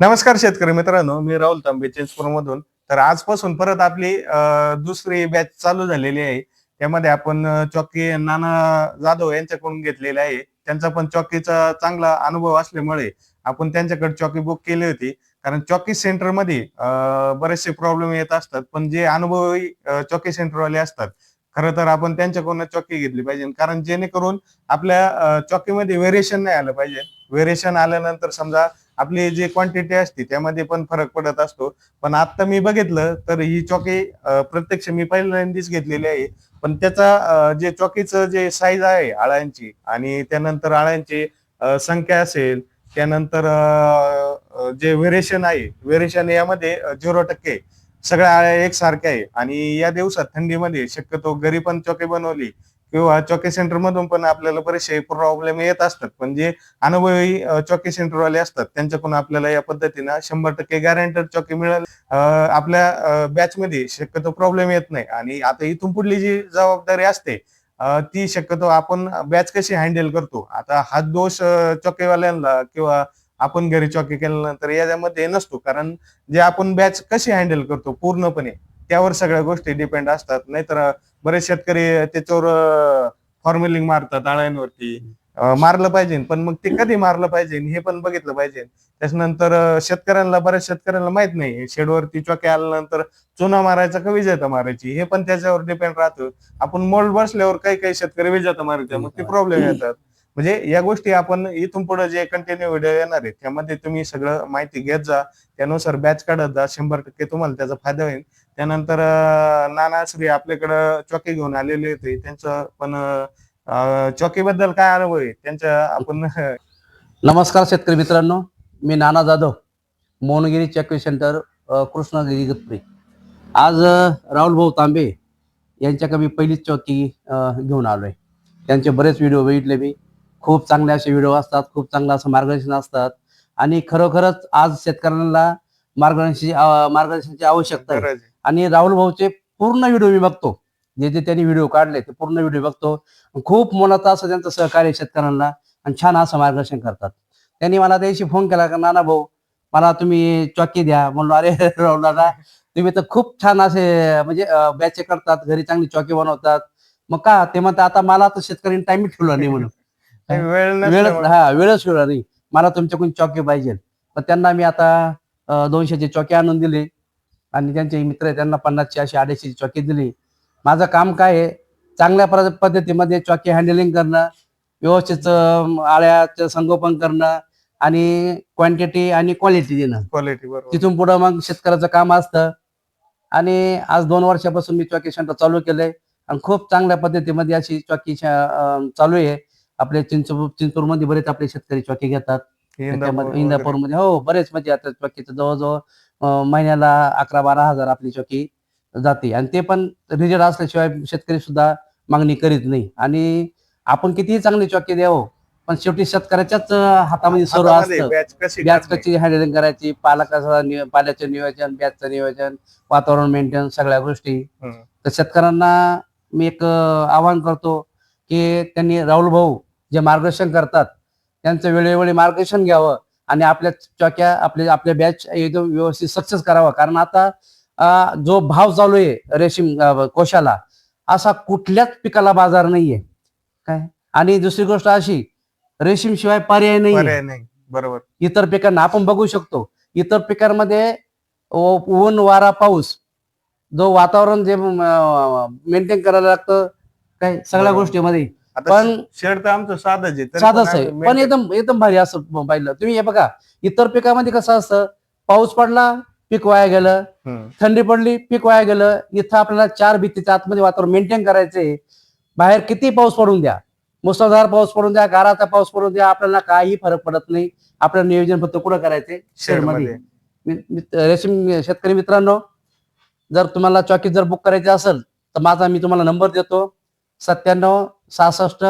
नमस्कार शेतकरी मित्रांनो मी राहुल तांबे चेंजपूर मधून तर आजपासून परत आपली दुसरी बॅच चालू झालेली आहे. त्यामध्ये आपण चौकी नाना जाधव यांच्याकडून घेतलेले आहे. त्यांचा पण चौकीचा चांगला अनुभव असल्यामुळे आपण त्यांच्याकडे चॉकी बुक केली होती. कारण चौकी सेंटरमध्ये बरेचसे प्रॉब्लेम येत असतात. पण जे अनुभवी चौकी सेंटरवाले असतात खरं तर आपण त्यांच्याकडून चॉकी घेतली पाहिजे. कारण जेणेकरून आपल्या चॉकीमध्ये व्हेरिएशन नाही आलं पाहिजे. व्हेरिएशन आल्यानंतर समजा आपली जी क्वांटिटी असते त्यामध्ये पण फरक पडत असतो. पण आता मी बघितलं तर ही चॉकी प्रत्यक्ष मी पहिल्यांदाच घेतलेली आहे. पण त्याचा जे चॉकीचं जे साईज आहे आळ्यांची आणि त्यानंतर आळ्यांची संख्या असेल त्यानंतर जे व्हेरिएशन आहे व्हेरिएशन यामध्ये झिरो टक्के सगळ्या आळ्या एकसारख्या आहे. आणि या दिवसात थंडीमध्ये शक्यतो घरी पण चॉकी बनवली किंवा चॉकी सेंटर मधून पण आपल्याला बरेचसे प्रॉब्लेम येत असतात. पण जे अनुभवी अ, सेंटर सेंटरवाले असतात. त्यांच्याकडून आपल्याला या पद्धतीनं शंभर टक्के गॅरंटेड चौकी मिळेल. आपल्या बॅच मध्ये शक्यतो प्रॉब्लेम येत नाही. आणि आता इथून पुढली जी जबाबदारी असते ती शक्यतो आपण बॅच कशी हँडल करतो? आता हा दोष अ, किंवा आपण घरी चॉकी केल्यानंतर याच्यामध्ये नसतो. कारण जे आपण बॅच कशी हँडल करतो पूर्णपणे त्यावर सगळ्या गोष्टी डिपेंड असतात. नाहीतर बरेच शेतकरी त्याच्यावर फॉर्म्युलिंग मारतात आळ्यांवरती. मारलं पाहिजे. पण मग ते कधी मारलं पाहिजे? हे पण बघितलं पाहिजे. त्याच्यानंतर शेतकऱ्यांना बऱ्याच शेतकऱ्यांना माहीत नाही. शेडवरती चॉके आल्यानंतर चुना मारायचा का विजेता मारायची? हे पण त्याच्यावर डिपेंड राहतं. आपण मोल्ड बसल्यावर काही काही शेतकरी विजेता मारायचे. मग ते प्रॉब्लेम येतात. म्हणजे या गोष्टी आपण इथून पुढे जे कंटिन्यू व्हिडिओ येणार आहेत त्यामध्ये तुम्ही सगळं माहिती घेत जा. त्यानुसार बॅच काढत जा. शंभर टक्के तुम्हाला त्याचा फायदा होईल. त्यानंतर नाना श्री आपल्याकडं चॉकी घेऊन आलेले होते. त्यांचं पण चौकीबद्दल काय अनुभव आहे? त्यांच्या आपण नमस्कार शेतकरी मित्रांनो. मी नाना जाधव मोहनगिरी चौकी सेंटर कृष्णगिरी कृष्णागिरी गतपुरी आज राहुल भाऊ तांबे यांच्याकडे मी पहिलीच चौकी घेऊन घेऊन आलोय. त्यांचे बरेच व्हिडिओ बघितले मी. खूप चांगले असे व्हिडिओ असतात खूप चांगलं असं मार्गदर्शन असतात. आणि खरोखरच आज शेतकऱ्यांना मार्गदर्शनाची अ, मार्गदर्शनाची आवश्यकता आहे. आणि राहुल भाऊचे पूर्ण व्हिडिओ मी बघतो. जे जे त्यांनी व्हिडिओ काढले ते पूर्ण व्हिडिओ बघतो. खूप मोलाचं असं त्यांचं सहकार्य शेतकऱ्यांना आणि छान असं मार्गदर्शन करतात. त्यांनी मला त्याशी फोन केला का नाना भाऊ मला तुम्ही चॉकी द्या. म्हणलो अरे राहुल दादा तुम्ही तर खूप छान असे म्हणजे बॅचे करतात घरी चांगली चॉकी बनवतात. मग का? ते म्हणतात आता मला तर शेतकऱ्यांनी टाइम ठेवला नाही म्हणून. वेळ हा वेळच ठेवला नाही. मला तुमच्याकडून चॉकी पाहिजे. तर त्यांना मी आता दोनशेची चॉकी आणून दिली. आणि त्यांचे मित्र आहे त्यांना पन्नासची अशी अडीचशेची चॉकी दिली. माझं काम काय आहे? चांगल्या पद्धतीमध्ये चॉकी हँडलिंग करणं व्यवस्थित आळ्याचं संगोपन करणं आणि क्वांटिटी आणि क्वालिटी देणं. क्वालिटी बरोबर. तिथून पुढं मग शेतकऱ्याचं काम असतं. आणि आज दोन वर्षापासून मी चॉकी सेंटर चालू केलंय. आणि खूप चांगल्या पद्धतीमध्ये अशी चॉकी चालू आहे. आपले चिंचपूर चिंचपूरमध्ये बरेच आपले शेतकरी चॉकी घेतात. इंदापूर त्याच्यामध्ये. इंदापूरमध्ये हो बरेच म्हणजे आता चॉकीचं जवळजवळ महिन्याला अकरा बारा हजार आपली चॉकी जाते. आणि ते पण रिजल्ट असल्याशिवाय शेतकरी सुद्धा मागणी करीत नाही. आणि आपण कितीही चांगली चॉकी द्यावं पण शेवटी शेतकऱ्याच्याच हातामध्ये सर्व असतं. बॅच कशी हँडलिंग करायची? पालकाचं पाल्याचं नियोजन बॅचचं नियोजन वातावरण मेंटेन सगळ्या गोष्टी. तर शेतकऱ्यांना मी एक आवाहन करतो की त्यांनी राहुल भाऊ जे मार्गदर्शन करतात त्यांचं वेळोवेळी मार्गदर्शन घ्यावं आणि आपल्या चौक्या आपल्या आपल्या बॅच एकदम व्यवस्थित सक्सेस करावा. कारण आता जो भाव चालू आहे रेशीम कोशाला असा कुठल्याच पिकाला बाजार नाहीये. काय? आणि दुसरी गोष्ट अशी रेशीम शिवाय पर्याय नाही. बरोबर. इतर पिकांना आपण बघू शकतो. इतर पिकांमध्ये ऊन वारा पाऊस जो वातावरण जे मेंटेन करायला लागतं काय सगळ्या बरोबर. गोष्टीमध्ये. पण शेड तर आमचं साधच आहे तरी साधच पण आहे. आम्ही पण maintain- एकदम एकदम भारी असं पाहिलं तुम्ही हे बघा इतर पिकामध्ये कसं असतं पाऊस पडला पीक वाया गेलं हम्म. थंडी पडली पीक वाया गेलं इथं आपल्याला चार भीतीच्या आतमध्ये वातावरण मेंटेन करायचंय बाहेर किती पाऊस पडून द्या. मुसळधार पाऊस पडून द्या गाराचा पाऊस पडून द्या आपल्याला काही फरक पडत नाही. आपलं नियोजन फक्त कुठं करायचंय? शेडमध्ये. शेडमध्ये. मी- मी- रेशीम शेतकरी मित्रांनो जर तुम्हाला चॉकी जर बुक करायची असेल तर माझा मी तुम्हाला नंबर देतो. सत्त्याण्णव सहासष्ट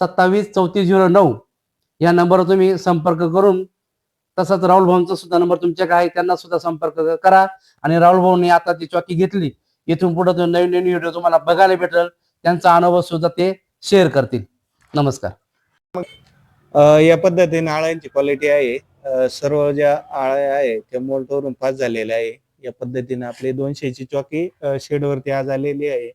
सत्तावीस चौतीस झिरो नऊ या नंबरवर तुम्ही संपर्क करून तसंच राहुल भाऊंचा सुद्धा नंबर तुमच्याकडे आहे त्यांना सुद्धा संपर्क करा. आणि राहुल भाऊंनी आता ती चॉकी घेतली इथून पुढे नवीन नवीन व्हिडिओ तुम्हाला बघायला भेटेल त्यांचा अनुभव सुद्धा ते शेअर करतील. नमस्कार. या पद्धतीने आळ्यांची क्वालिटी आहे. सर्व ज्या आळ्या आहे त्या मोल्टवरून पास झालेल्या आहे. या पद्धतीने आपली दोनशेची चॉकी शेडवरती आज आलेली आहे.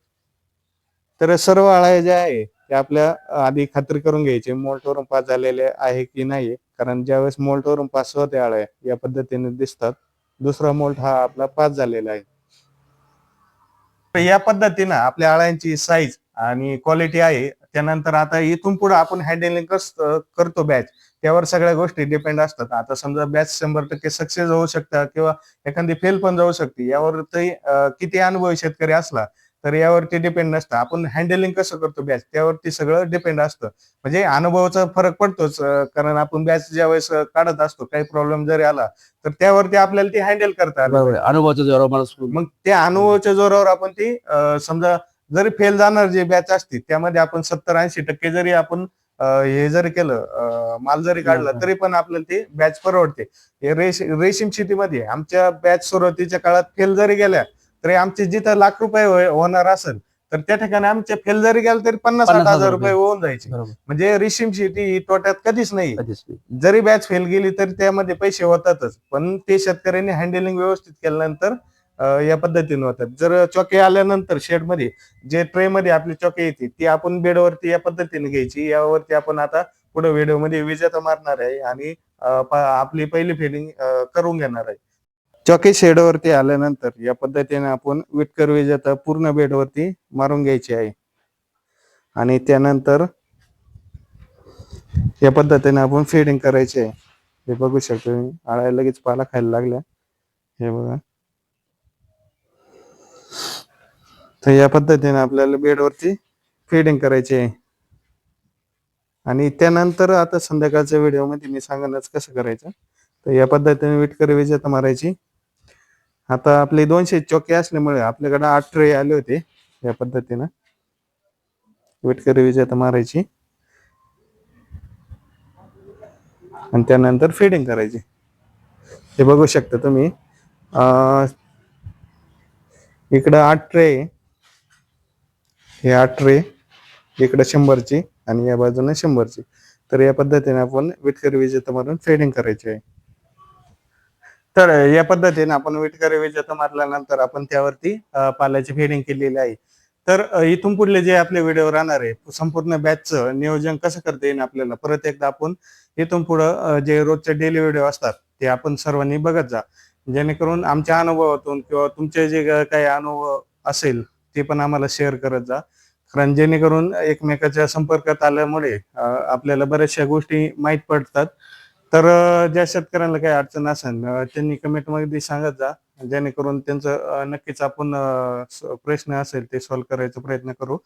तर सर्व आळ्या ज्या आहे त्या आपल्या आधी खात्री करून घ्यायची मोल्टवरून पास झालेले आहे की नाही कारण ज्यावेळेस मोल्टवरून पास होते आळ्या या पद्धतीने दिसतात. दुसरा मोल्ट हा आपला पास झालेला आहे. तर या पद्धतीनं आपल्या आळ्यांची साईज आणि क्वालिटी आहे. त्यानंतर आता इथून पुढे आपण हँडलिंग करतो बॅच त्यावर सगळ्या गोष्टी डिपेंड असतात. आता समजा बॅच शंभर टक्के सक्सेस होऊ शकतात किंवा एखादी फेल पण जाऊ शकते. यावर तरी किती अनुभवी शेतकरी असला तर यावरती डिपेंड नसतं. आपण हँडलिंग कसं करतो बॅच त्यावरती सगळं डिपेंड असतं. म्हणजे अनुभवाचा फरक पडतोच कारण आपण बॅच ज्या वेळेस काढत असतो काही प्रॉब्लेम जरी आला तर त्यावरती आपल्याला ती हँडल करता. अनुभवाच्या जोरावर मग त्या अनुभवाच्या जोरावर आपण ती समजा जरी फेल जाणार जे बॅच असते त्यामध्ये आपण सत्तर ऐंशी टक्के जरी आपण हे जरी केलं माल जरी काढला. तरी पण आपल्याला ती बॅच परवडते. रेश रेशीम शेतीमध्ये आमच्या बॅच सुरुवातीच्या काळात फेल जरी गेल्या तरी आमचे जिथं लाख रुपये होय- होणार असेल तर त्या ठिकाणी आमचे फेल जरी गेले तरी पन्नास साठ हजार रुपये. होऊन जायचे. म्हणजे रेशीम शेती ही तोट्यात कधीच नाही. जरी बॅच फेल गेली तरी त्यामध्ये पैसे होतातच. पण ते शेतकऱ्यांनी हँडलिंग व्यवस्थित केल्यानंतर या पद्धतीने होतात. जर चॉके आल्यानंतर शेडमध्ये जे ट्रे मध्ये आपली चॉके येते ती आपण बेडवरती या पद्धतीने घ्यायची. यावरती आपण आता पुढे व्हिडिओमध्ये विजेता मारणार आहे आणि आपली पहिली फिलिंग करून घेणार आहे. चॉके शेडवरती आल्यानंतर या पद्धतीने आपण विटकर विजेता पूर्ण बेडवरती मारून घ्यायची आहे. आणि त्यानंतर या पद्धतीने आपण फिडिंग करायची आहे. हे बघू शकतो आळ्या लगेच पाला खायला लागल्या. हे बघा. तर या पद्धतीने आपल्याला बेडवरती फिडिंग करायची आहे. आणि त्यानंतर आता संध्याकाळच्या व्हिडिओमध्ये मी सांगणार कसं करायचं. तर या पद्धतीने विटकर विजेता मारायची. आता आपले दोनशे चौके असल्यामुळे आपल्याकडे आठ ट्रे आले होते या पद्धतीनं. विटकर विजेता मारायची. आणि त्यानंतर फिडिंग करायची. हे बघू शकता तुम्ही. इकडं आठ ट्रे हे आठ ट्रे इकडं शंभरची आणि या बाजूने शंभरची. तर या पद्धतीने आपण विटकरी विजेता मारून फेडिंग करायची आहे. तर या पद्धतीने आपण विटकर विजेता मारल्यानंतर आपण त्यावरती पाल्याची फेडिंग केलेली आहे. तर इथून पुढले जे आपले व्हिडिओ राहणार आहे संपूर्ण बॅचचं नियोजन कसं करता येईल आपल्याला? परत एकदा आपण इथून पुढं जे रोजचे डेली व्हिडिओ असतात ते आपण सर्वांनी बघत जा. जेणेकरून आमच्या अनुभवातून किंवा तुमचे जे काही अनुभव असेल ते पण आम्हाला शेअर करत जा. कारण जेणेकरून एकमेकाच्या संपर्कात आल्यामुळे आपल्याला बऱ्याचशा गोष्टी माहीत पडतात. तर ज्या शेतकऱ्यांना काही अडचण असेल त्यांनी कमेंटमध्ये सांगत जा. जेणेकरून त्यांचं नक्कीच आपण प्रश्न असेल ते सॉल्व्ह करायचा प्रयत्न करू.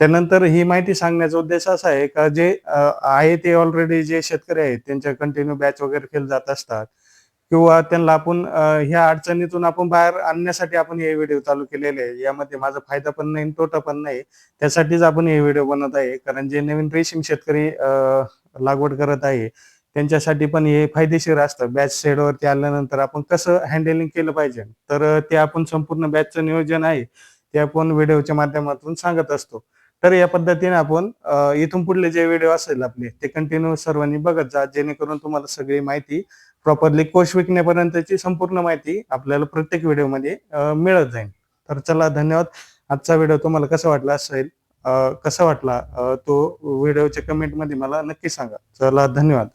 त्यानंतर ही माहिती सांगण्याचा उद्देश असा आहे का जे आहे ते ऑलरेडी जे शेतकरी आहेत त्यांच्या कंटिन्यू बॅच वगैरे केले जात असतात. किंवा त्यांना आपण ह्या अडचणीतून आपण बाहेर आणण्यासाठी आपण हे व्हिडिओ चालू केलेले आहे. यामध्ये माझा फायदा पण नाही तोटा पण नाही. त्यासाठीच आपण हे व्हिडिओ बनवत आहे. कारण जे नवीन रेशीम शेतकरी लागवड करत आहे त्यांच्यासाठी पण हे फायदेशीर असतं. बॅच शेडवरती आल्यानंतर आपण कसं हँडलिंग केलं पाहिजे? तर ते आपण संपूर्ण बॅचचं नियोजन आहे ते आपण व्हिडिओच्या माध्यमातून सांगत असतो. तर या पद्धतीने आपण इथून पुढले जे व्हिडिओ असेल आपले ते कंटिन्यू सर्वांनी बघत जा जेणेकरून तुम्हाला सगळी माहिती प्रॉपरली कोश विकण्यापर्यंतची संपूर्ण माहिती आपल्याला प्रत्येक व्हिडिओमध्ये मिळत जाईल. तर चला धन्यवाद. आजचा व्हिडिओ तुम्हाला कसा वाटला असेल कसा वाटला तो व्हिडिओच्या कमेंटमध्ये मला नक्की सांगा. चला धन्यवाद.